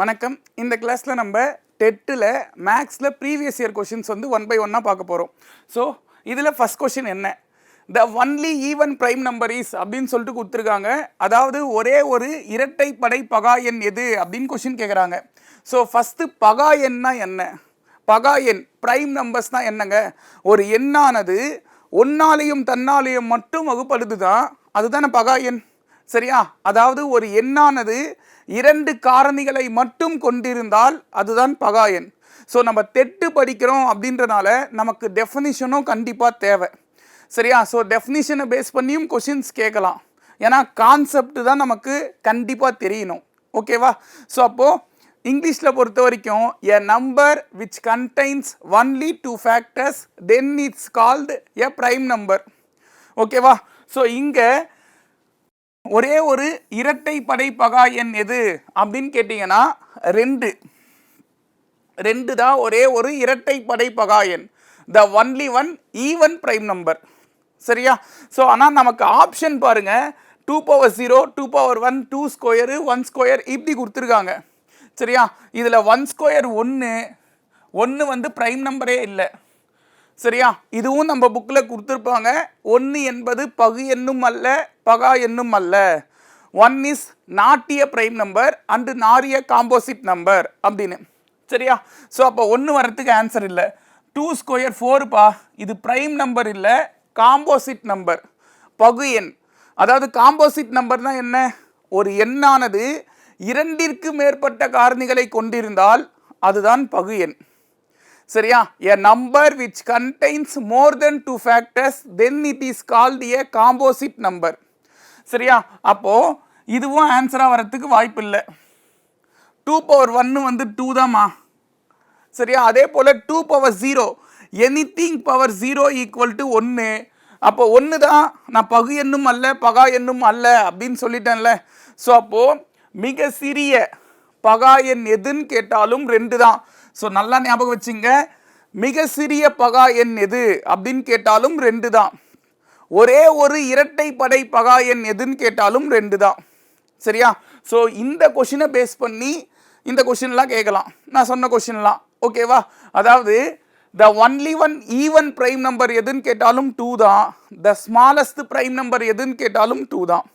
வணக்கம். இந்த கிளாஸில் நம்ம டெட்டில் மேக்ஸில் ப்ரீவியஸ் இயர் கொஷின்ஸ் வந்து ஒன் பை ஒன்னாக பார்க்க போகிறோம் ஸோ இதில் ஃபஸ்ட் கொஷின் என்ன? The only even prime number is அப்படின்னு சொல்லிட்டு கொடுத்துருக்காங்க. அதாவது ஒரே ஒரு இரட்டை படை பகா எண் எது அப்படின்னு கொஷின் கேட்குறாங்க ஸோ ஃபஸ்ட்டு பகா எண்ணா என்ன? பகா எண் ப்ரைம் நம்பர்ஸ்னால் என்னங்க? ஒரு எண்ணானது ஒன்னாலையும் தன்னாலையும் மட்டும் வகுப்படுது தான் அதுதானே பகா எண். சரியா? அதாவது ஒரு எண்ணானது இரண்டு காரணிகளை மட்டும் கொண்டிருந்தால் அதுதான் பகாயன். எண் ஸோ நம்ம தெட்டு படிக்கிறோம் அப்படின்றனால நமக்கு டெஃபினிஷனும் கண்டிப்பாக தேவை. சரியா? ஸோ டெஃபினிஷனை பேஸ் பண்ணியும் கொஷின்ஸ் கேட்கலாம். ஏன்னா கான்செப்ட் தான் நமக்கு கண்டிப்பாக தெரியணும். ஓகேவா ஸோ அப்போது இங்கிலீஷில் பொறுத்த வரைக்கும் a number which contains only two factors then it's called a prime number ஓகேவா ஸோ இங்கே ஒரே ஒரு இரட்டை படை பகா எண் எது அப்படின்னு கேட்டிங்கன்னா ரெண்டு. ரெண்டு தான் ஒரே ஒரு இரட்டை படை பகா எண். The only one even prime number சரியா? ஸோ ஆனால் நமக்கு ஆப்ஷன் பாருங்க. Two power zero two power one two square one square இப்படி கொடுத்துருக்காங்க. சரியா? இதில் ஒன் ஸ்கொயர் ஒன்று ஒன்று வந்து ப்ரைம் நம்பரே இல்லை. சரியா? இதுவும் நம்ம புக்கில் கொடுத்துருப்பாங்க. ஒன்று என்பது பகு எண்ணும் அல்ல பகா எண்ணும் அல்ல. One is not a prime number and nor a composite number அப்படின்னு. சரியா? ஸோ அப்போ ஒன்று வரத்துக்கு ஆன்சர் இல்லை. டூ ஸ்கொயர் ஃபோருப்பா இது ப்ரைம் நம்பர் இல்லை காம்போசிட் நம்பர் பகு எண். அதாவது காம்போசிட் நம்பர்னா என்ன? ஒரு எண்ணானது இரண்டிற்கு மேற்பட்ட காரணிகளை கொண்டிருந்தால் அதுதான் பகு எண். சரியா? A number which contains more than two factors then it is called a composite number சரியா? அப்போது இதுவும் ஆன்சராக வரத்துக்கு வாய்ப்பு இல்லை. டூ பவர் ஒன்று வந்து டூ தாம்மா. சரியா? அதே போல் two power zero anything power zero equal to ஒன்று அப்போ ஒன்று தான். நான் பகு எண்ணும் அல்ல பகா எண்ணும் அல்ல அப்படின்னு சொல்லிட்டேன்ல. ஸோ அப்போது மிக சிறிய பகா எண் எதுன்னு கேட்டாலும் ரெண்டு தான். ஸோ நல்லா ஞாபகம் வச்சுங்க. மிக சிறிய பகா எண் எது அப்படின்னு கேட்டாலும் ரெண்டு தான். ஒரே ஒரு இரட்டை படை பகா எண் எதுன்னு கேட்டாலும் ரெண்டு தான். சரியா? ஸோ இந்த கொஷினை பேஸ் பண்ணி இந்த கொஷின்லாம் கேட்கலாம். நான் சொன்ன கொஷின்லாம் ஓகேவா அதாவது the only one even prime number எதுன்னு கேட்டாலும் டூ தான். த ஸ்மாலஸ்ட் ப்ரைம் நம்பர் எதுன்னு கேட்டாலும் டூ தான்.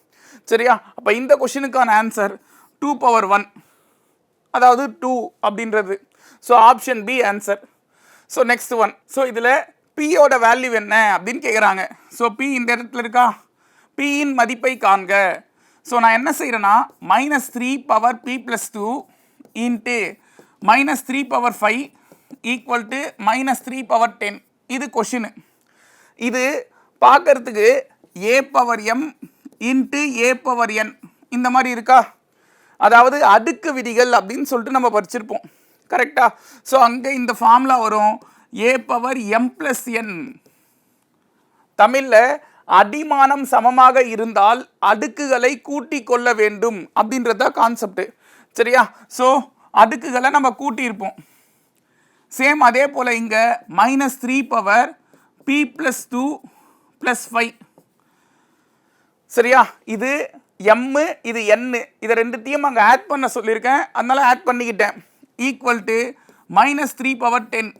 சரியா? அப்போ இந்த கொஷினுக்கான ஆன்சர் டூ பவர் ஒன் அதாவது டூ அப்படின்றது. So option B answer so next one so இதில் பியோட வேல்யூ என்ன அப்படின்னு கேட்குறாங்க ஸோ பி இந்த இடத்துல இருக்கா? பியின் மதிப்பை காண்க. ஸோ நான் என்ன செய்கிறேன்னா minus three power p plus two into minus three power five equal to minus three power ten இது கொஷினு இது பார்க்கறதுக்கு a power m into a power n இந்த மாதிரி இருக்கா? அதாவது அடுக்கு விதிகள் அப்படின்னு சொல்லிட்டு நம்ம படிச்சிருப்போம். கரெக்டாக ஸோ அங்கே இந்த ஃபார்முலா வரும். A power m plus n தமிழில் அடிமானம் சமமாக இருந்தால் அடுக்குகளை கூட்டி கொள்ள வேண்டும் அப்படின்றத கான்செப்ட் சரியா? ஸோ அடுக்குகளை நம்ம கூட்டியிருப்போம். சேம் அதே போல் இங்கே minus three power p plus two plus five சரியா? இது எம்மு இது என்னு இதை ரெண்டுத்தையும் அங்கே ஆட் பண்ண சொல்லியிருக்கேன். அதனால ஆட் பண்ணிக்கிட்டேன். Equal to minus three power ten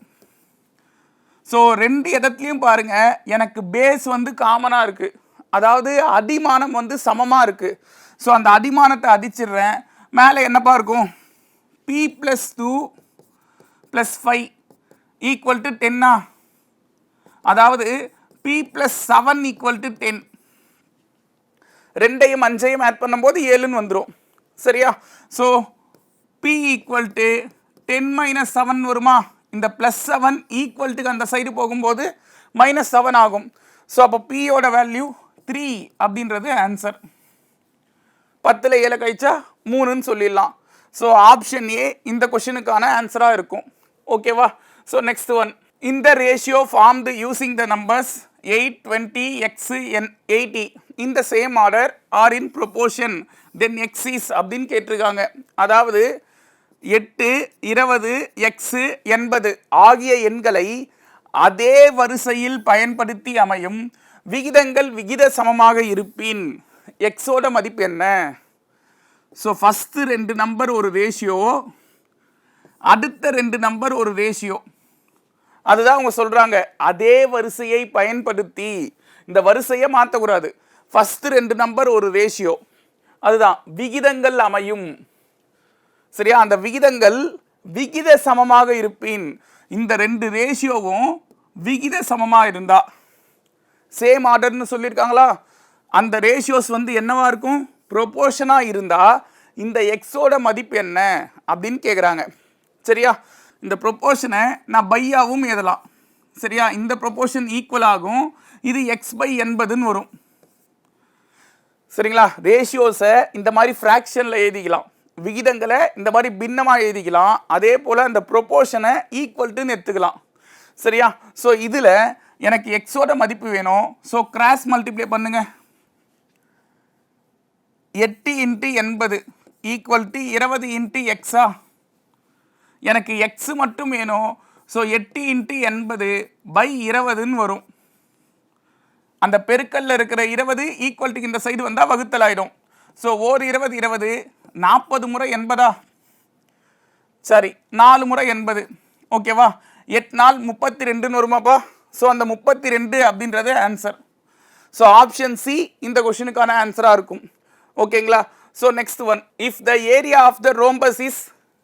so ரெண்டு இடத்துலையும் பாருங்க எனக்கு பேஸ் வந்து காமனாக இருக்குது அதாவது அடிமானம் வந்து சமமாக இருக்குது ஸோ அந்த அடிமானத்தை அடிச்சிடுறேன். மேலே என்னப்பா இருக்கும் p plus two plus five equal to டென்னா அதாவது p plus seven equal to ten ரெண்டையும் அஞ்சையும் ஆட் பண்ணும்போது ஏழுன்னு வந்துடும் சரியா? So p equal to ten minus seven வருமா? இந்த ப்ளஸ் செவன் ஈக்குவல்ட்டுக்கு அந்த சைடு போகும்போது மைனஸ் செவன் ஆகும். ஸோ அப்போ பியோட வேல்யூ த்ரீ அப்படின்றது ஆன்சர் பத்தில் ஏழை கழிச்சா மூணுன்னு சொல்லிடலாம். ஸோ ஆப்ஷன் ஏ இந்த கொஷினுக்கான ஆன்சராக இருக்கும். ஓகேவா ஸோ நெக்ஸ்ட் ஒன் இந்த ratio formed using the numbers eight twenty x and eighty இந்த same order are in proportion then x is அப்படின்னு கேட்டிருக்காங்க. அதாவது எட்டு இருபது எக்ஸு எண்பது ஆகிய எண்களை அதே வரிசையில் பயன்படுத்தி அமையும் விகிதங்கள் விகித சமமாக இருப்பின் எக்ஸோட மதிப்பு என்ன? ஸோ ஃபஸ்ட்டு ரெண்டு நம்பர் ஒரு ரேஷியோ அடுத்த ரெண்டு நம்பர் ஒரு ரேஷியோ அதுதான் அவங்க சொல்கிறாங்க அதே வரிசையை பயன்படுத்தி இந்த வரிசையை மாற்றக்கூடாது ஃபஸ்ட்டு ரெண்டு நம்பர் ஒரு ரேஷியோ அதுதான். விகிதங்கள் அமையும். சரியா? அந்த விகிதங்கள் விகித சமமாக இருப்பின் இந்த ரெண்டு ரேஷியோவும் விகித சமமாக இருந்தா சேம் ஆர்டர்னு சொல்லியிருக்காங்களா? அந்த ரேஷியோஸ் வந்து என்னவா இருக்கும்? ப்ரொபோர்ஷனாக இருந்தால் இந்த எக்ஸோட மதிப்பு என்ன அப்படின்னு கேட்குறாங்க சரியா? இந்த ப்ரொப்போர்ஷனை நான் பையாவும் எழுதலாம். சரியா? இந்த ப்ரொப்போர்ஷன் ஈக்குவல் ஆகும். இது எக்ஸ் பை எண்பதுன்னு வரும். சரிங்களா? ரேஷியோஸை இந்த மாதிரி ஃப்ராக்ஷனில் எழுதிக்கலாம். விகிதங்களை இந்த மாதிரி பின்னமாக எழுதிக்கலாம். அதே போல் அந்த ப்ரொப்போர்ஷனை ஈக்குவல்ட்டுன்னு எடுத்துக்கலாம். சரியா? ஸோ இதில் எனக்கு எக்ஸோட மதிப்பு வேணும். ஸோ கிராஸ் மல்டிப்ளை பண்ணுங்க. எட்டு இன்ட்டு எண்பது ஈக்குவல் டு இருபது இன்ட்டு எக்ஸா எனக்கு எக்ஸு மட்டும் வேணும். ஸோ எட்டு இன்ட்டு எண்பது பை இருபதுன்னு வரும். அந்த பெருக்கல்ல இருக்கிற இருபது ஈக்குவல்டிக்கு இந்த சைடு வந்தால் வகுத்தல் ஆயிடும். ஸோ ஓர் இருபது இருபது நாற்பது முறை எண்பதா சரி நாலு முறை எண்பது ஓகேவா எட்டு நாள் முப்பத்தி ரெண்டுன்னு வருமாப்பா ஸோ அந்த முப்பத்தி ரெண்டு அப்படின்றது ஆன்சர் ஸோ ஆப்ஷன் சி இந்த கொஷினுக்கான ஆன்சராக இருக்கும். ஓகேங்களா so next one if the area of the rhombus is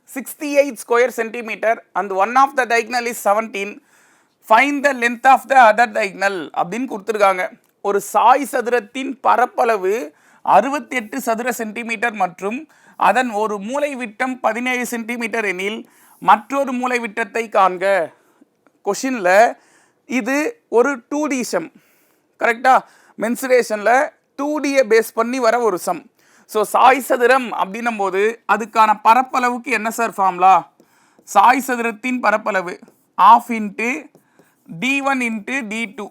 sixty eight square centimeter and one of the diagonal is seventeen find the length of the other diagonal அப்படின்னு கொடுத்துருக்காங்க. ஒரு சாய் சதுரத்தின் பரப்பளவு அறுபத்தி எட்டு சதுர சென்டிமீட்டர் மற்றும் அதன் ஒரு மூளை விட்டம் பதினேழு சென்டிமீட்டர் எனில் மற்றொரு மூளை விட்டத்தை காண்க. கொஷினில் இது ஒரு டூ டி சம் கரெக்டாக மென்சுரேஷனில் டூ டியை பேஸ் பண்ணி வர ஒரு சம் ஸோ சாய் சதுரம் அப்படின்னும் போது அதுக்கான பரப்பளவுக்கு என்ன சார் ஃபார்ம்லா சாய் சதுரத்தின் பரப்பளவு half into d one into d two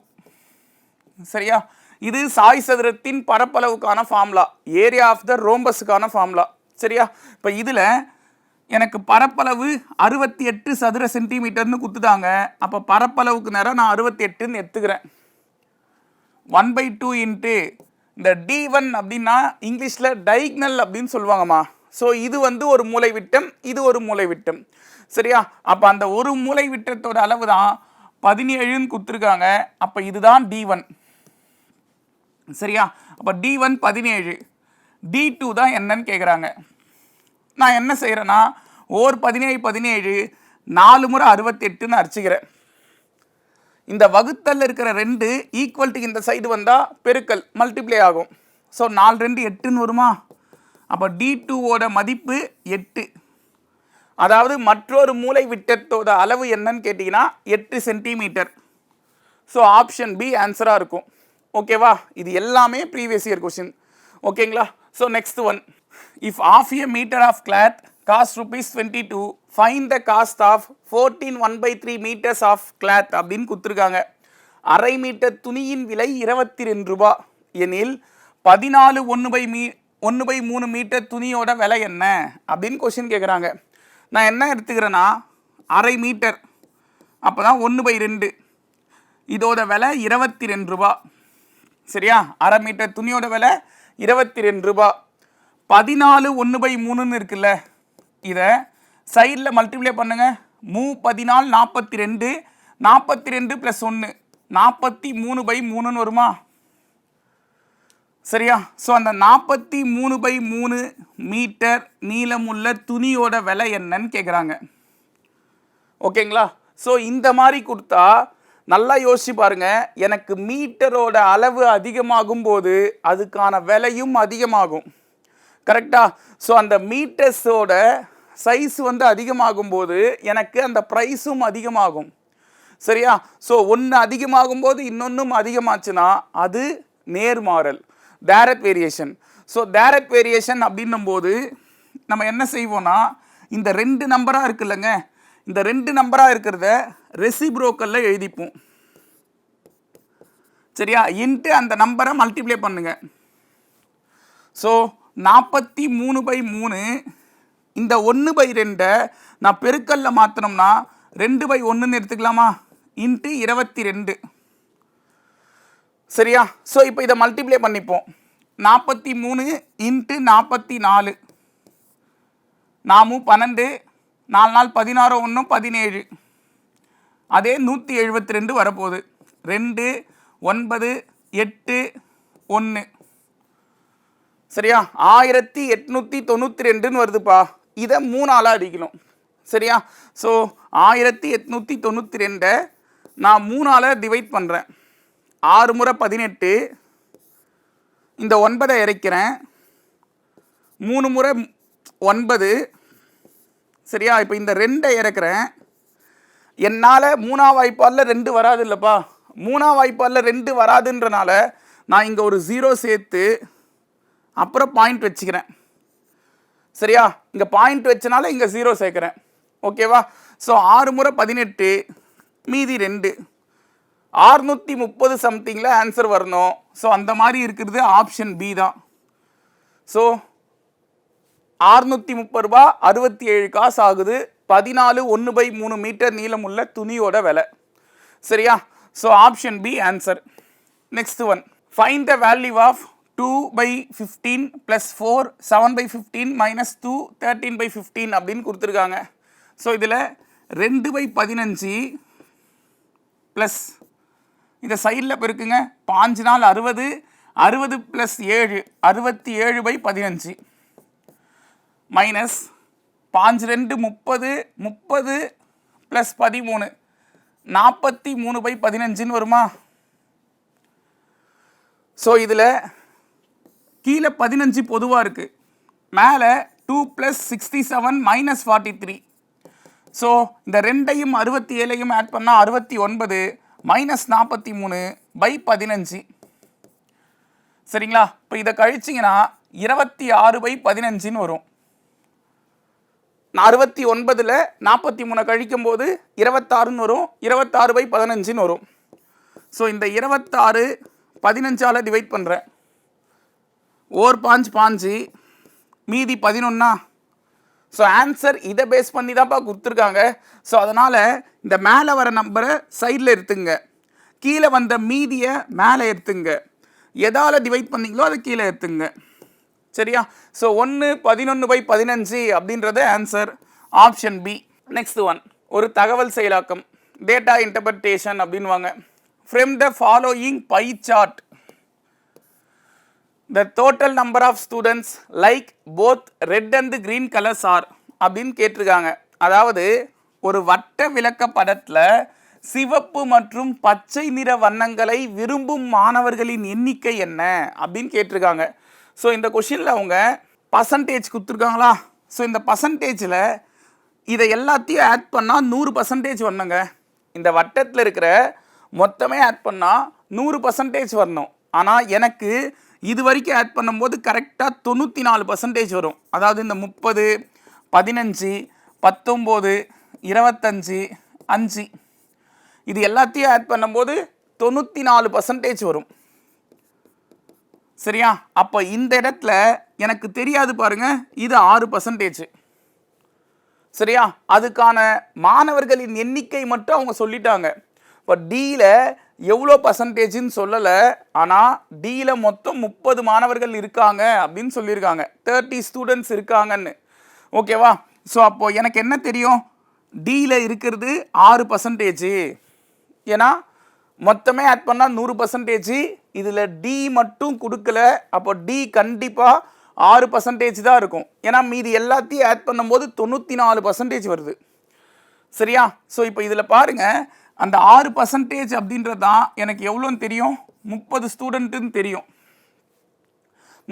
சரியா? இது சாய் சதுரத்தின் பரப்பளவுக்கான ஃபார்முலா ஏரியா ஆஃப் த ரோம்பஸுக்கான ஃபார்முலா சரியா? இப்போ இதில் எனக்கு பரப்பளவு அறுபத்தி எட்டு சதுர சென்டிமீட்டர்னு குத்துதாங்க. அப்போ பரப்பளவுக்கு நேரம் நான் அறுபத்தி எட்டுன்னு எடுத்துக்கிறேன் ஒன் பை டூ இன்ட்டு இந்த டி ஒன் அப்படின்னா இங்கிலீஷில் டைக்னல் அப்படின்னு சொல்லுவாங்கம்மா. ஸோ இது வந்து ஒரு மூலை விட்டம் இது ஒரு மூலை விட்டம் சரியா? அப்போ அந்த ஒரு மூலை விட்டத்தோட அளவு தான் பதினேழுன்னு கொடுத்துருக்காங்க அப்போ இதுதான் டி ஒன் சரியா? அப்போ டி ஒன் பதினேழு. டி டூ தான் என்னன்னு கேட்குறாங்க நான் என்ன செய்கிறேன்னா ஓர் பதினேழு பதினேழு நாலு முறை அறுபத்தெட்டுன்னு அரிச்சுக்கிறேன். இந்த வகுத்தல் இருக்கிற ரெண்டு ஈக்குவல்ட்டுக்கு இந்த சைடு வந்தால் பெருக்கல் மல்டிப்ளை ஆகும். ஸோ நாலு ரெண்டு எட்டுன்னு வருமா? அப்போ டி டூவோட மதிப்பு எட்டு. அதாவது மற்றொரு மூலை விட்டத்தோட அளவு என்னன்னு கேட்டிங்கன்னா எட்டு சென்டிமீட்டர் ஸோ ஆப்ஷன் பி ஆன்சராக இருக்கும். ஓகேவா இது எல்லாமே ப்ரீவியஸ் இயர் கொஷின் ஓகேங்களா so next one if half a meter of cloth cost rupees twenty two find the cost of fourteen one by three meters of cloth அப்படின்னு கொடுத்துருக்காங்க. அரை metre துணியின் விலை இருபத்தி ரெண்டு ரூபா. எனில் பதினாலு ஒன்று பை மீ ஒன்று பை மூணு மீட்டர் துணியோட விலை என்ன அப்படின்னு கொஷின் கேட்குறாங்க நான் என்ன எடுத்துக்கிறேன்னா அரை மீட்டர் அப்போ தான் ஒன்று பை ரெண்டு. இதோட விலை இருபத்தி ரெண்டு ரூபா. சரியா? அரை மீட்டர் துணியோட விலை இருபத்தி ரெண்டு ரூபா. பதினாலு ஒன்று பை மூணுன்னு இருக்குல்ல. இதை சைடில் மல்டிப்ளை பண்ணுங்கள் மூ பதினாலு நாற்பத்தி ரெண்டு நாற்பத்தி ரெண்டு ப்ளஸ் ஒன்று நாற்பத்தி மூணு பை மூணுன்னு வருமா? சரியா? ஸோ அந்த நாற்பத்தி மூணு பை மூணு மீட்டர் நீளமுள்ள துணியோட விலை என்னன்னு கேட்குறாங்க ஓகேங்களா ஸோ இந்த மாதிரி கொடுத்தா நல்லா யோசிச்சு பாருங்க. எனக்கு மீட்டரோட அளவு அதிகமாகும் போது அதுக்கான விலையும் அதிகமாகும். கரெக்டா ஸோ அந்த மீட்டர்ஸோட சைஸ் வந்து அதிகமாகும் போது எனக்கு அந்த ப்ரைஸும் அதிகமாகும். சரியா? ஸோ ஒன்று அதிகமாகும் போது இன்னொன்றும் அதிகமாச்சுன்னா அது நேர்மாறல் direct variation so direct variation அப்படின்னும் போது நம்ம என்ன செய்வோம்னா இந்த ரெண்டு நம்பராக இருக்குல்லங்க. இந்த ரெண்டு நம்பராக இருக்கிறத ரெசிப்ரோக்கலில் எழுதிப்போம். சரியா? இன்ட்டு அந்த நம்பரை மல்டிப்ளை பண்ணுங்க. ஸோ நாற்பத்தி மூணு பை மூணு இந்த ஒன்று பை ரெண்டை நான் பெருக்கல்ல மாற்றினோம்னா ரெண்டு பை ஒன்றுன்னு எடுத்துக்கலாமா? இன்ட்டு இருபத்தி ரெண்டு. சரியா? ஸோ இப்போ இதை மல்டிப்ளை பண்ணிப்போம். நாற்பத்தி மூணு இன்ட்டு நாற்பத்தி நாலு. நாமும் பன்னெண்டு நாலு நாள் பதினாறு ஒன்று பதினேழு. அதே நூற்றி எழுபத்தி ரெண்டு வரப்போகுது. ரெண்டு ஒன்பது எட்டு ஒன்று சரியா? ஆயிரத்தி எட்நூற்றி தொண்ணூற்றி ரெண்டுன்னு வருதுப்பா. இதை மூணாளாக அடிக்கணும். சரியா? ஸோ ஆயிரத்தி எட்நூற்றி தொண்ணூற்றி ரெண்டை நான் மூணால் டிவைட் பண்ணுறேன் ஆறு முறை பதினெட்டு. இந்த ஒன்பதை இறைக்கிறேன். மூணு முறை ஒன்பது. சரியா? இப்போ இந்த ரெண்டை இறக்குறேன். என்னால் மூணா வாய்ப்பாலில் ரெண்டு வராது இல்லைப்பா மூணா வாய்ப்பாலில் ரெண்டு வராதுன்றனால நான் இங்கே ஒரு ஜீரோ சேர்த்து அப்புறம் பாயிண்ட் வச்சுக்கிறேன். சரியா? இங்கே பாயிண்ட் வச்சனால இங்கே ஜீரோ சேர்க்குறேன். ஓகேவா ஸோ ஆறு முறை பதினெட்டு மீதி ரெண்டு. ஆறுநூற்றி முப்பது சம்திங்கில் ஆன்சர் வரணும். ஸோ அந்த மாதிரி இருக்கிறது ஆப்ஷன் பி தான். ஸோ அறுநூற்றி முப்பது ரூபா அறுபத்தி ஏழு காசு ஆகுது பதினாலு ஒன்று பை மூணு மீட்டர் நீளமுள்ள துணியோட விலை. சரியா? So option B answer next one find the value of two by fifteen plus four seven by fifteen minus two thirteen by fifteen அப்படின்னு கொடுத்துருக்காங்க. ஸோ இதில் ரெண்டு பை பதினஞ்சு ப்ளஸ் இந்த சைடில் இருக்குங்க பாஞ்சு நாள் அறுபது அறுபது ப்ளஸ் ஏழு அறுபத்தி ஏழு பை பதினஞ்சு. மைனஸ் பாஞ்சு ரெண்டு முப்பது முப்பது ப்ளஸ் பதிமூணு. நாற்பத்தி மூணு பை பதினஞ்சுன்னு வருமா? ஸோ இதில் கீழே பதினஞ்சு பொதுவாக இருக்குது மேலே two plus sixty seven minus forty three so இந்த ரெண்டையும் அறுபத்தி ஏழையும் ஆட் பண்ணால் அறுபத்தி ஒன்பது மைனஸ் நாற்பத்தி மூணு பை பதினஞ்சு. சரிங்களா? இப்போ இதை கழிச்சிங்கன்னா இருபத்தி ஆறு பை பதினஞ்சுன்னு வரும். அறுபத்தி ஒன்பதில் நாற்பத்தி மூணு கழிக்கும் போது இருபத்தாறுன்னு வரும். இருபத்தாறு பை பதினஞ்சுன்னு வரும். ஸோ இந்த இருபத்தாறு பதினஞ்சால் டிவைட் பண்ணுறேன் ஓர் பாஞ்சு பாஞ்சு மீதி பதினொன்னா. ஸோ ஆன்சர் இதை பேஸ் பண்ணி தான்ப்பா கொடுத்துருக்காங்க. ஸோ அதனால் இந்த மேலே வர நம்பரை சைடில் எடுத்துங்க. கீழே வந்த மீதியை மேலே எடுத்துங்க. எதால் டிவைட் பண்ணீங்களோ அதை கீழே எடுத்துங்க. சரியா? ஸோ ஒன்று பதினொன்று பை பதினஞ்சு அப்படின்றது answer option B next one ஒரு தகவல் செயலாக்கம் டேட்டா இன்டர்பிரட்டேஷன் அப்படின்வாங்க from the following pie chart the total number of students like both red and green colours are அப்படின்னு கேட்டிருக்காங்க. அதாவது ஒரு வட்ட விளக்க படத்தில் சிவப்பு மற்றும் பச்சை நிற வண்ணங்களை விரும்பும் மாணவர்களின் எண்ணிக்கை என்ன அப்படின்னு கேட்டிருக்காங்க. ஸோ இந்த கொஷினில் அவங்க பர்சன்டேஜ் கொடுத்துருக்காங்களா? ஸோ இந்த பர்சன்டேஜில் இதை எல்லாத்தையும் ஆட் பண்ணால் நூறு பர்சன்டேஜ் வரணுங்க. இந்த வட்டத்தில் இருக்கிற மொத்தமே ஆட் பண்ணால் நூறு பர்சன்டேஜ் வரணும். ஆனால் எனக்கு இது வரைக்கும் ஆட் பண்ணும்போது கரெக்டாக தொண்ணூற்றி நாலு பர்சன்டேஜ் வரும். அதாவது இந்த முப்பது பதினஞ்சு பத்தொம்போது இருபத்தஞ்சி அஞ்சு. இது எல்லாத்தையும் ஆட் பண்ணும்போது தொண்ணூற்றி நாலு பர்சன்டேஜ் வரும். சரியா? அப்போ இந்த இடத்துல எனக்கு தெரியாது பாருங்க இது ஆறு பர்சன்டேஜ் சரியா? அதுக்கான மாணவர்களின் எண்ணிக்கை மட்டும் அவங்க சொல்லிட்டாங்க. இப்போ டியில் எவ்வளோ பர்சன்டேஜ்னு சொல்லலை ஆனால் டியில் மொத்தம் முப்பது மாணவர்கள் இருக்காங்க அப்படின்னு சொல்லியிருக்காங்க. தேர்ட்டி ஸ்டூடெண்ட்ஸ் இருக்காங்கன்னு. ஓகேவா ஸோ அப்போது எனக்கு என்ன தெரியும்? டியில் இருக்கிறது ஆறு பர்சன்டேஜ் ஏன்னா மொத்தமே ஆட் பண்ணால் நூறு பர்சன்டேஜ் இதில் டி மட்டும் கொடுக்கல. அப்போ டி கண்டிப்பாக ஆறு பர்சன்டேஜ் தான் இருக்கும். ஏன்னா மீதி எல்லாத்தையும் ஆட் பண்ணும்போது தொண்ணூற்றி நாலு பர்சன்டேஜ் வருது. சரியா? ஸோ இப்போ இதில் பாருங்கள் அந்த ஆறு பர்சன்டேஜ் அப்படின்றது தான் எனக்கு எவ்வளோன்னு தெரியும்? முப்பது ஸ்டூடெண்ட்டுன்னு தெரியும்.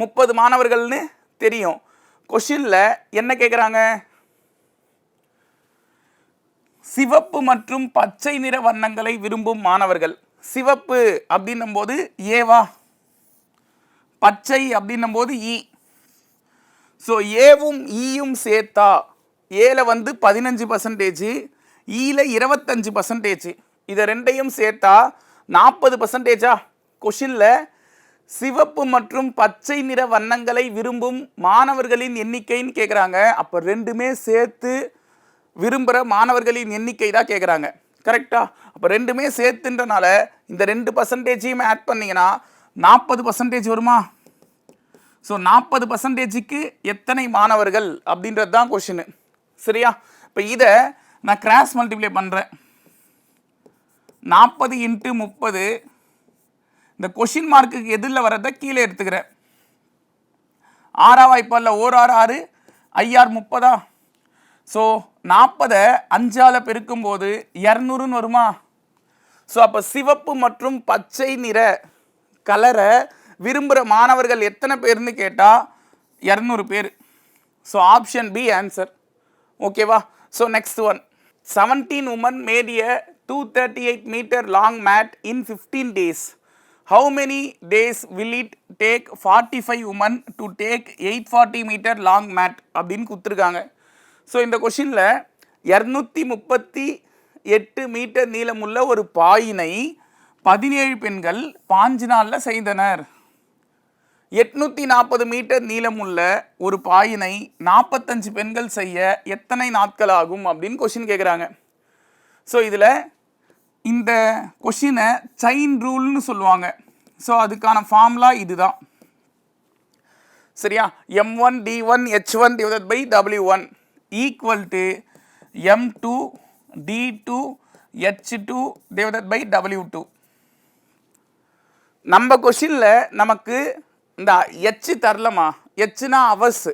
முப்பது மாணவர்கள்னு தெரியும். கொஷினில் என்ன கேட்குறாங்க சிவப்பு மற்றும் பச்சை நிற வண்ணங்களை விரும்பும் மாணவர்கள். சிவப்பு அப்படின்னும் போது ஏவா பச்சை அப்படின்னும் போது இ ஸோ ஏவும் ஈயும் சேர்த்தா ஏல வந்து பதினஞ்சு பர்சன்டேஜ் ஈல இருபத்தஞ்சு பர்சன்டேஜ் இதை ரெண்டையும் சேர்த்தா நாற்பது பர்சன்டேஜா கொஷினில் சிவப்பு மற்றும் பச்சை நிற வண்ணங்களை விரும்பும் மாணவர்களின் எண்ணிக்கைன்னு கேட்குறாங்க அப்போ ரெண்டுமே சேர்த்து விரும்புகிற மாணவர்களின் எண்ணிக்கை தான் கேட்குறாங்க கரெக்டா அப்போ ரெண்டுமே சேர்த்துன்றனால இந்த ரெண்டு பர்சன்டேஜையும் ஆட் பண்ணிங்கன்னா நாற்பது பர்சன்டேஜ் வருமா? ஸோ நாற்பது பர்சன்டேஜுக்கு எத்தனை மாணவர்கள் அப்படின்றது தான் கொஷினு சரியா? இப்போ இதை நான் கிராஸ் மல்டிப்ளை பண்ணுறேன் நாற்பது இன்ட்டு முப்பது. இந்த கொஷின் மார்க்குக்கு எதிரில் வர்றதை கீழே எடுத்துக்கிறேன். ஆறா வாய்ப்பால் ஓர் ஆறு ஆறு ஐஆர் முப்பதா? ஸோ நாற்பதை அஞ்சால் பெருக்கும்போது இரநூறுன்னு வருமா? ஸோ அப்போ சிவப்பு மற்றும் பச்சை நிற கலரை விரும்புகிற மாணவர்கள் எத்தனை பேர்னு கேட்டால் இரநூறு பேர். ஸோ ஆப்ஷன் பி ஆன்சர் ஓகேவா so next one seventeen women made a two thirty eight meter long mat in fifteen days how many days will it take forty five women to take eight forty meter long mat அப்படின்னு கொடுத்துருக்காங்க. So இந்த கொஷினில் இரநூத்தி முப்பத்தி எட்டு metre நீளமுள்ள ஒரு பாயினை பதினேழு பெண்கள் பாஞ்சு நாளில் செய்தனர். எட்நூற்றி நாற்பது மீட்டர் நீளமுள்ள ஒரு பாயினை நாற்பத்தஞ்சு பெண்கள் செய்ய எத்தனை நாட்கள் ஆகும் அப்படின்னு கொஷின் கேட்குறாங்க ஸோ இதில் இந்த கொஷினை செயின் ரூல்னு சொல்லுவாங்க. ஸோ அதுக்கான ஃபார்முலா இதுதான். சரியா? M one D one H one divide by W one equal to M two D two H two divide by W two நம்ம கொஷினில் நமக்கு இந்த எச்சு தரலமா? எச்சுனா அவர்ஸ்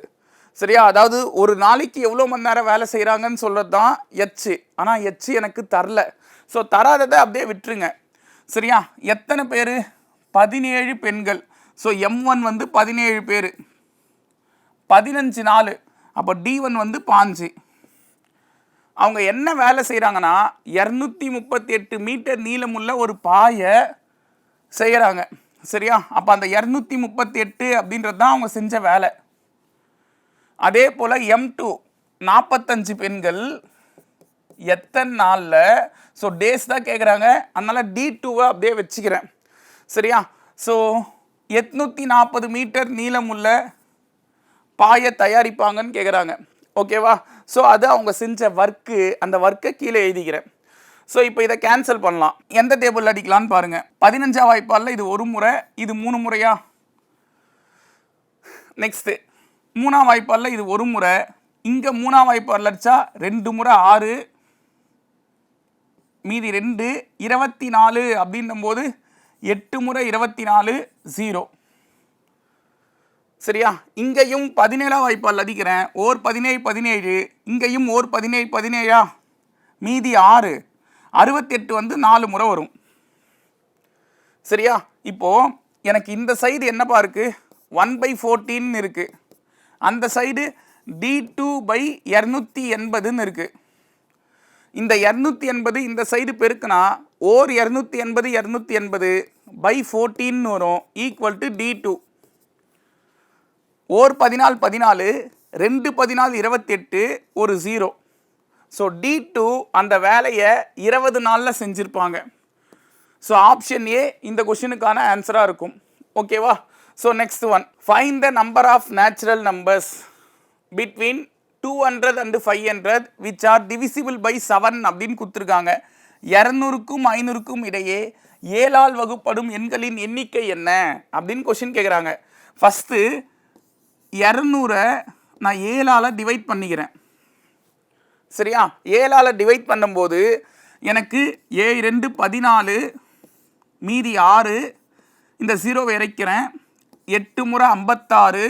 சரியா? அதாவது ஒரு நாளைக்கு எவ்வளோ மணி நேரம் வேலை செய்கிறாங்கன்னு சொல்கிறது தான் எச்சு ஆனால் எச்சு எனக்கு தரல. ஸோ தராததை அப்படியே விட்டுருங்க. சரியா? எத்தனை பேர்? பதினேழு பெண்கள். ஸோ எம் ஒன் வந்து பதினேழு பேர். பதினஞ்சு நாள். அப்போ டி ஒன் வந்து பாஞ்சு. அவங்க என்ன வேலை செய்கிறாங்கன்னா இரநூத்தி முப்பத்தி எட்டு மீட்டர் நீளமுள்ள ஒரு பாயை செய்கிறாங்க சரியா? அப்போ அந்த இரநூத்தி முப்பத்தி எட்டு அப்படின்றது தான் அவங்க செஞ்ச வேலை. அதே போல் எம் டூ நாற்பத்தஞ்சு பெண்கள் எத்தனை நாளில் ஸோ டேஸ் தான் கேட்குறாங்க அதனால் டி டூவை அப்படியே வச்சுக்கிறேன். சரியா? ஸோ எட்நூற்றி நாற்பது மீட்டர் நீளமுள்ள பாயை தயாரிப்பாங்கன்னு கேட்குறாங்க ஓகேவா ஸோ அது அவங்க செஞ்ச ஒர்க்கு அந்த ஒர்க்கை கீழே எழுதிக்கிறேன். ஸோ இப்போ இதை கேன்சல் பண்ணலாம். எந்த டேபிள் அடிக்கலான்னு பாருங்கள் பதினஞ்சாம் வாய்ப்பாலில் இது ஒரு முறை இது மூணு முறையா? நெக்ஸ்ட்டு மூணாம் வாய்ப்பாலில் இது ஒரு முறை இங்கே மூணாம் வாய்ப்பால் அடித்தா ரெண்டு முறை ஆறு மீதி ரெண்டு இருபத்தி நாலு அப்படின்னும்போது எட்டு முறை இருபத்தி நாலு ஜீரோ சரியா? இங்கேயும் பதினேழாம் வாய்ப்பால் அதிகிறேன் ஓர் பதினேழு பதினேழு. இங்கேயும் ஓர் பதினேழு பதினேழா? மீதி ஆறு. அறுபத்தெட்டு வந்து நாலு முறை வரும். சரியா? இப்போது எனக்கு இந்த சைடு என்னப்பா இருக்குது ஒன் பை ஃபோர்டீன் இருக்குது அந்த சைடு டி டூ பை இரநூத்தி எண்பதுன்னு இருக்குது இந்த இரநூத்தி எண்பது இந்த சைடு பெருக்குனா ஓர் இரநூத்தி எண்பது இரநூத்தி எண்பது பை ஃபோர்டீன்னு வரும். Equal to d two or பதினாலு பதினாலு ரெண்டு பதினாலு இருபத்தெட்டு ஒரு ஜீரோ ஸோ டி டூ அந்த வேலையை இருபது நாளில் செஞ்சுருப்பாங்க. ஸோ ஆப்ஷன் ஏ இந்த கொஷினுக்கான ஆன்சராக இருக்கும். ஓகேவா so next one find the number of natural numbers between two hundred and five hundred which are divisible by seven அப்படின்னு கொடுத்துருக்காங்க. இரநூறுக்கும் ஐநூறுக்கும் இடையே ஏழால் வகுப்படும் எண்களின் எண்ணிக்கை என்ன? அப்படின்னு கொஷின் கேட்குறாங்க ஃபஸ்ட்டு இரநூறை நான் ஏழால் டிவைட் பண்ணிக்கிறேன். சரியா? ஏழால் டிவைட் பண்ணும்போது எனக்கு ஏ ரெண்டு பதினாலு மீதி ஆறு இந்த ஜீரோவை இறைக்கிறேன். எட்டு முறை ஐம்பத்தாறு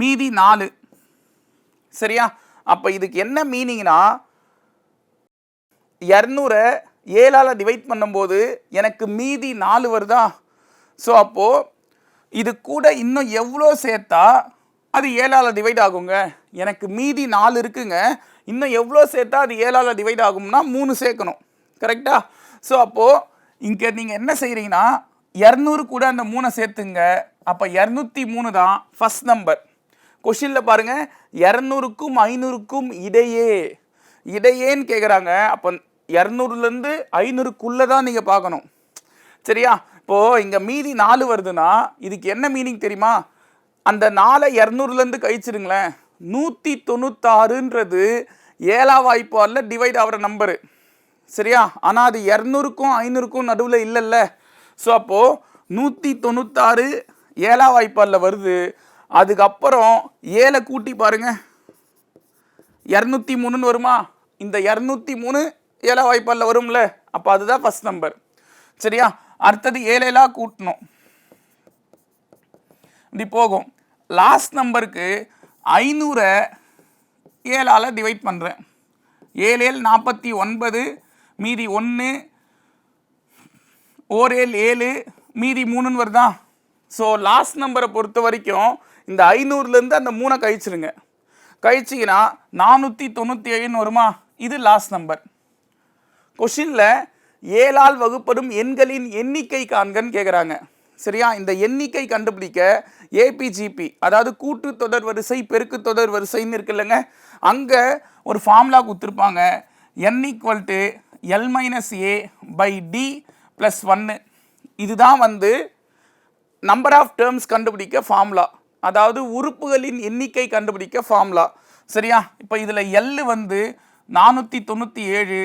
மீதி நாலு. சரியா? அப்போ இதுக்கு என்ன மீனிங்னா இரநூறை ஏழால் டிவைட் பண்ணும்போது எனக்கு மீதி நாலு வருதா? ஸோ அப்போது இது கூட இன்னும் எவ்வளோ சேர்த்தா அது ஏழால் டிவைட் ஆகுங்க? எனக்கு மீதி நாலு இருக்குங்க. இன்னும் எவ்வளோ சேர்த்தா அது ஏழால் டிவைட் ஆகும்னா மூணு சேர்க்கணும். கரெக்டா ஸோ அப்போது இங்கே நீங்கள் என்ன செய்கிறீங்கன்னா இரநூறு கூட அந்த மூணை சேர்த்துங்க. அப்போ இரநூத்தி மூணு தான் ஃபஸ்ட் நம்பர் கொஷினில் பாருங்கள் இரநூறுக்கும் ஐநூறுக்கும் இடையே. இடையேன்னு கேட்குறாங்க அப்போ இரநூறுலேருந்து ஐநூறுக்குள்ளே தான் நீங்கள் பார்க்கணும். சரியா? இப்போது இங்கே மீதி நாலு வருதுன்னா இதுக்கு என்ன மீனிங் தெரியுமா? அந்த நாலை இரநூறுலேருந்து கழிச்சிருங்களேன். நூற்றி தொண்ணூத்தாறுன்றது ஏழா வாய்ப்பாலில் டிவைட் ஆகிற நம்பரு சரியா? ஆனால் அது இரநூறுக்கும் ஐநூறுக்கும் நடுவில் இல்லைல்ல. ஸோ அப்போது நூற்றி தொண்ணூத்தாறு ஏழா வாய்ப்பாடில் வருது. அதுக்கப்புறம் ஏழை கூட்டி பாருங்க. இரநூத்தி மூணுன்னு வருமா? இந்த இரநூத்தி மூணு ஏழா வாய்ப்பாடில் வரும்ல. அப்போ அதுதான் ஃபஸ்ட் நம்பர் சரியா? அடுத்தது ஏழேலா கூட்டணும். இப்படி போகும். லாஸ்ட் நம்பருக்கு ஐநூறை ஏழால் டிவைட் பண்ணுறேன் ஏழு ஏழு நாற்பத்தி ஒன்பது மீதி ஒன்று ஓர் ஏழு ஏழு மீதி மூணுன்னு வருதா? ஸோ லாஸ்ட் நம்பரை பொறுத்த வரைக்கும் இந்த ஐநூறுலேருந்து அந்த மூணை கழிச்சிருங்க. கழிச்சிங்கன்னா நானூற்றி தொண்ணூற்றி ஏழுன்னு வருமா? இது லாஸ்ட் நம்பர் கொஷினில் ஏழால் வகுப்படும் எண்களின் எண்ணிக்கை காண்கன்னு கேட்குறாங்க சரியா? இந்த எண்ணிக்கை கண்டுபிடிக்க ஏபிஜிபி அதாவது கூட்டு தொடர் வரிசை பெருக்கு தொடர் வரிசைன்னு இருக்குல்லங்க அங்கே ஒரு ஃபார்முலா கொடுத்துருப்பாங்க. N equal to l minus a by d plus ஒன்று இதுதான் வந்து நம்பர் ஆஃப் டேர்ம்ஸ் கண்டுபிடிக்க ஃபார்முலா அதாவது உறுப்புகளின் எண்ணிக்கை கண்டுபிடிக்க ஃபார்முலா சரியா? இப்போ இதில் எல் வந்து நானூற்றி தொண்ணூற்றி ஏழு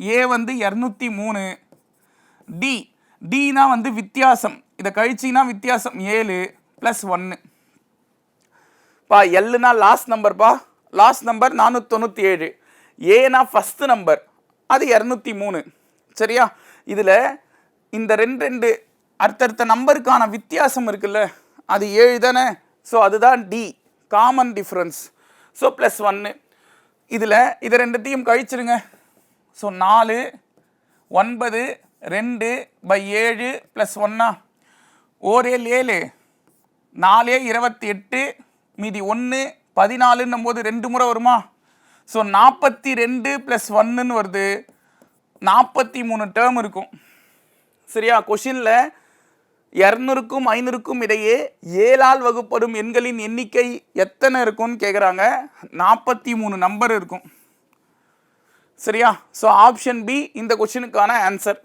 ஏ வந்து இரநூத்தி மூணு. டி டினா வந்து வித்தியாசம். இதை கழிச்சிங்கன்னா வித்தியாசம் ஏழு ப்ளஸ் ஒன்று பா எல்லுனா லாஸ்ட் நம்பர்ப்பா லாஸ்ட் நம்பர் நானூற்றி தொண்ணூற்றி ஏழு ஏனா ஃபஸ்ட்டு நம்பர் அது இரநூத்தி மூணு. சரியா? இதில் இந்த ரெண்டு ரெண்டு அடுத்தடுத்த நம்பருக்கான வித்தியாசம் இருக்குல்ல அது ஏழு தானே? ஸோ அதுதான் d common difference so plus ஒன்று இதில் இதை ரெண்டுத்தையும் கழிச்சிருங்க. ஸோ நாலு ஒன்பது ரெண்டு பை ஏழு ப்ளஸ் ஒன்றா ஓரேல் ஏழு நாலே இருபத்தி எட்டு மீதி ஒன்று பதினாலுன்னும் போது ரெண்டு முறை வருமா? ஸோ நாற்பத்தி ரெண்டு ப்ளஸ் ஒன்றுன்னு வருது. நாற்பத்தி மூணு டேர்ம் இருக்கும். சரியா? கொஷினில் இரநூறுக்கும் ஐநூறுக்கும் இடையே ஏழால் வகுப்படும் எண்களின் எண்ணிக்கை எத்தனை இருக்கும்னு கேட்குறாங்க நாற்பத்தி மூணு நம்பர் இருக்கும். சரியா? ஸோ ஆப்ஷன் பி இந்த கொஷினுக்கான answer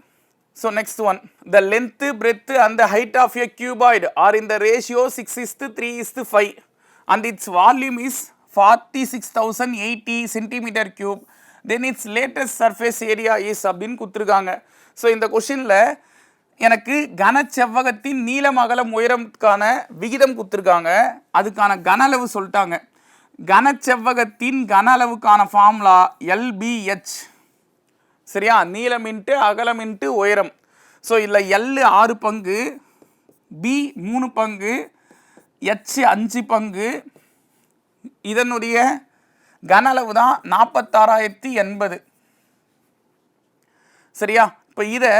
so next one the length breadth and the height of a cuboid are in ratio six is to three is to five and its volume is forty six thousand eighty centimeter cube then its lateral surface area is அப்படின்னு கொடுத்துருக்காங்க. So இந்த கொஷினில் எனக்கு கன செவ்வகத்தின் நீளம் அகலம் உயரம்க்கான விகிதம் கொடுத்துருக்காங்க. அதுக்கான கன அளவு சொல்லிட்டாங்க. கனச்செவ்வகத்தின் கன அளவுக்கான ஃபார்முலா எல்பிஹெச் சரியா? நீளம் இன்ட்டு அகலம் இன்ட்டு உயரம். ஸோ இதில் எல் ஆறு பங்கு பி மூணு பங்கு எச் அஞ்சு பங்கு. இதனுடைய கன அளவு தான் நாற்பத்தாறாயிரத்தி எண்பது. சரியா? இப்போ இதை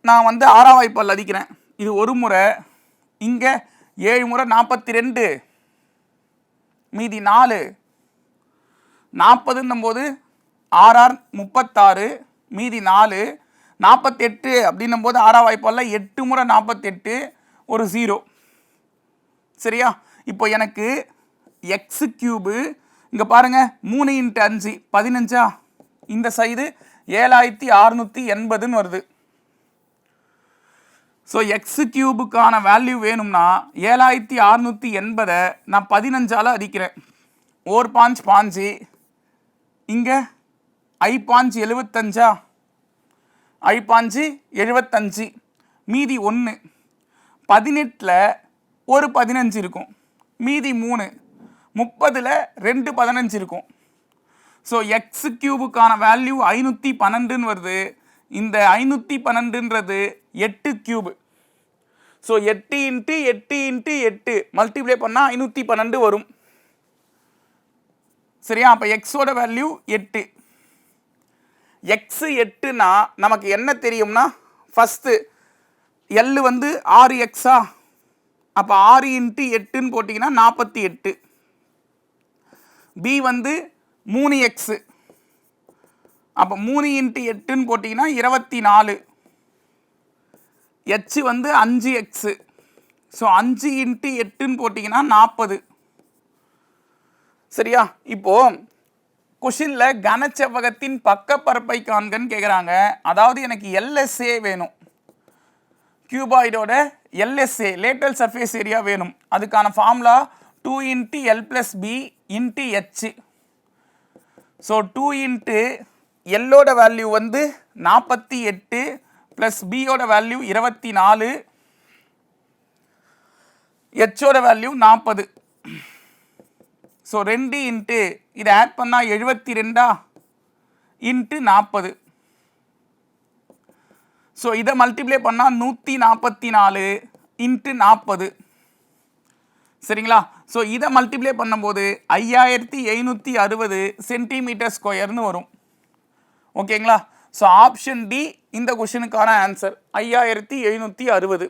நான் வந்து ஆறாம் வாய்ப்பால் அடிக்கிறேன். இது ஒரு முறை இங்கே ஏழு முறை நாற்பத்தி ரெண்டு. மீதி நாலு. நாற்பதுன்னும் போது ஆர்ஆர் முப்பத்தாறு மீதி நாலு. நாற்பத்தெட்டு அப்படின்னும் போது ஆறாம் வாய்ப்பால் எட்டு முறை நாற்பத்தெட்டு ஒரு ஜீரோ சரியா? இப்போ எனக்கு எக்ஸு கியூபு இங்கே பாருங்கள் மூணு இன்ட்டு அஞ்சு. பதினஞ்சா? இந்த சைடு ஏழாயிரத்தி அறுநூற்றி எண்பதுன்னு வருது. ஸோ எக்ஸு கியூபுக்கான வேல்யூ வேணும்னா ஏழாயிரத்தி அறநூற்றி எண்பதை நான் பதினஞ்சால் அடிக்கிறேன். ஓர் பாஞ்ச் பாஞ்சு. இங்கே ஐ பாஞ்சு எழுபத்தஞ்சா ஐ பாஞ்சு எழுபத்தஞ்சு மீதி ஒன்று பதினெட்டில் ஒரு பதினஞ்சு இருக்கும். மீதி மூணு. முப்பதில் ரெண்டு பதினஞ்சு இருக்கும். ஸோ எக்ஸ் கியூபுக்கான வேல்யூ ஐநூற்றி பன்னெண்டுன்னு வருது. இந்த ஐநூற்றி பன்னெண்டுன்றது எட்டு கியூபு ஸோ எட்டு இன்ட்டு எட்டு இன்ட்டு எட்டு. மல்டிப்ளை பண்ணால் ஐநூற்றி பன்னெண்டு வரும். சரியா? அப்போ எக்ஸோட வேல்யூ எட்டு. எக்ஸு எட்டுனா நமக்கு என்ன தெரியும்னா ஃபஸ்ட்டு எல் வந்து ஆறு எக்ஸா அப்போ ஆறு இன்ட்டு எட்டுன்னு போட்டிங்கன்னா நாற்பத்தி எட்டு. பி வந்து மூணு எக்ஸு அப்போ மூணு இன்ட்டு எட்டுன்னு போட்டிங்கன்னா இருபத்தி நாலு. எச்சு வந்து அஞ்சு எக்ஸு ஸோ அஞ்சு இன்ட்டு எட்டுன்னு போட்டிங்கன்னா நாற்பது சரியா? இப்போது கொஷினில் கனச்செவ்வகத்தின் பக்கப்பரப்பை காண்கன்னு கேட்குறாங்க அதாவது எனக்கு எல்எஸ்ஏ வேணும். கியூபாய்டோட எல்எஸ்ஏ லேட்டல் சர்ஃபேஸ் ஏரியா வேணும். அதுக்கான formula two into l plus b into h so two into எல்லோட value வந்து நாற்பத்தி எட்டு ப்ளஸ் பியோட வேல்யூ இருபத்தி நாலு ஹெச்சோட வேல்யூ நாற்பது ஸோ ரெண்டு இன்ட்டு இதை ஆட் பண்ணால் எழுபத்தி ரெண்டா இன்ட்டு நாற்பது ஸோ இதை மல்டிப்ளை பண்ணால் நூற்றி நாற்பத்தி நாலு இன்ட்டு நாற்பது சரிங்களா? ஸோ இதை மல்டிப்ளை பண்ணும்போது ஐயாயிரத்தி எழுநூற்றி அறுபது சென்டிமீட்டர் ஸ்கொயர்னு வரும். ஓகேங்களா ஸோ ஆப்ஷன் டி இந்த கொஷினுக்கான ஆன்சர் ஐயாயிரத்தி எழுநூற்றி அறுபது.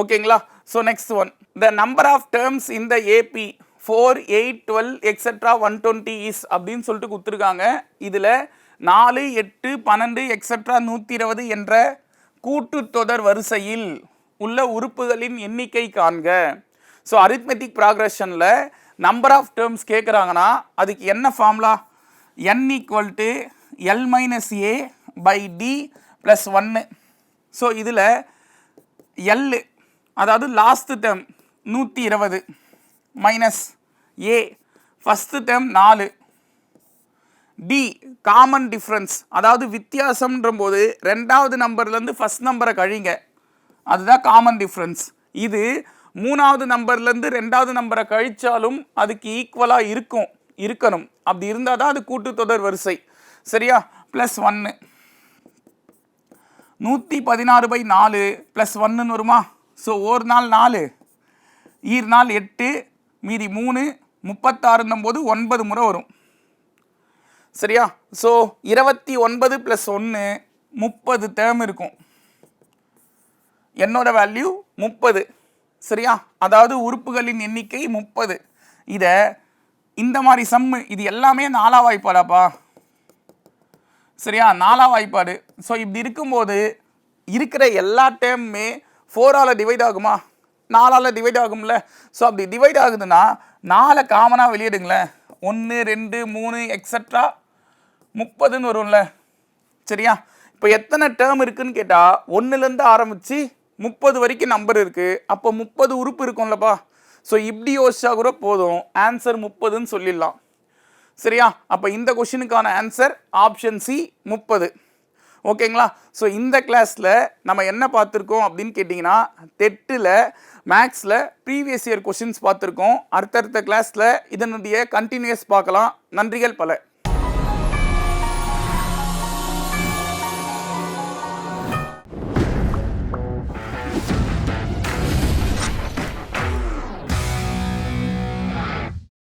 ஓகேங்களா? So next one the number of terms இந்த AP four eight twelve etcetera one twenty is அப்படின்னு சொல்லிட்டு கொடுத்துருக்காங்க. இதில் நாலு எட்டு பன்னெண்டு எக்ஸெட்ரா நூற்றி இருபது என்ற கூட்டுத்தொடர் வரிசையில் உள்ள உறுப்புகளின் எண்ணிக்கை காண்க. ஸோ அரித்மெட்டிக் ப்ராக்ரஷனில் நம்பர் ஆஃப் டேர்ம்ஸ் கேட்குறாங்கன்னா அதுக்கு என்ன formula n equal to l minus a by d plus ஒன்று ஸோ இதில் எல் அதாவது லாஸ்ட்டு டேர்ம் நூற்றி இருபது மைனஸ் ஏ ஃபஸ்ட்டு டேர்ம் நாலு. டி காமன் டிஃப்ரென்ஸ் அதாவது வித்தியாசம்ன்ற போது ரெண்டாவது நம்பர்லேருந்து ஃபஸ்ட் நம்பரை கழிங்க. அதுதான் காமன் டிஃப்ரென்ஸ் இது மூணாவது நம்பர்லேருந்து ரெண்டாவது நம்பரை கழிச்சாலும் அதுக்கு ஈக்குவலாக இருக்கும் இருக்கணும். அப்படி இருந்தால் தான் அது கூட்டுத்தொடர் வரிசை. சரியா? ப்ளஸ் ஒன்று நூற்றி பதினாறு பை நாலு ப்ளஸ் ஒன்றுன்னு வருமா? ஸோ ஒரு நாள் நாலு. ஈர் நாள் எட்டு மீதி மூணு முப்பத்தாறுன்னும் போது ஒன்பது முறை வரும். சரியா? ஸோ இருபத்தி ஒன்பது ப்ளஸ் ஒன்று முப்பது டேர்ம் இருக்கும். என்னோட வேல்யூ முப்பது. சரியா? அதாவது உறுப்புகளின் எண்ணிக்கை முப்பது. இதை இந்த மாதிரி சம்மு இது எல்லாமே நாலா வாய்ப்பாடாப்பா சரியா? நாலா வாய்ப்பாடு. ஸோ இப்படி இருக்கும்போது இருக்கிற எல்லா டைமுமே ஃபோரால் டிவைட் ஆகுமா? நாலால் டிவைட் ஆகும்ல. ஸோ அப்படி டிவைட் ஆகுதுன்னா நாலை காமனாக வெளியிடுங்களேன். ஒன்று ரெண்டு மூணு எக்ஸட்ரா முப்பதுன்னு வரும்ல. சரியா? இப்போ எத்தனை டேர்ம் இருக்குதுன்னு கேட்டால் ஒன்றுலேருந்து ஆரம்பித்து முப்பது வரைக்கும் நம்பர் இருக்குது அப்போ முப்பது உறுப்பு இருக்கும்லப்பா. ஸோ இப்படி யோசிச்சா கூட போதும். ஆன்சர் முப்பதுன்னு சொல்லிடலாம். சரியா? அப்போ இந்த கொஷினுக்கான ஆன்சர் ஆப்ஷன் சி முப்பது. ஓகேங்களா? ஸோ இந்த கிளாஸில் நம்ம என்ன பார்த்துருக்கோம் அப்படின்னு கேட்டிங்கன்னா தெட்டில் மேக்ஸில் ப்ரீவியஸ் இயர் கொஷின்ஸ் பார்த்துருக்கோம். அடுத்தடுத்த கிளாஸில் இதனுடைய கண்டினியூஸ் பார்க்கலாம். நன்றிகள் பல.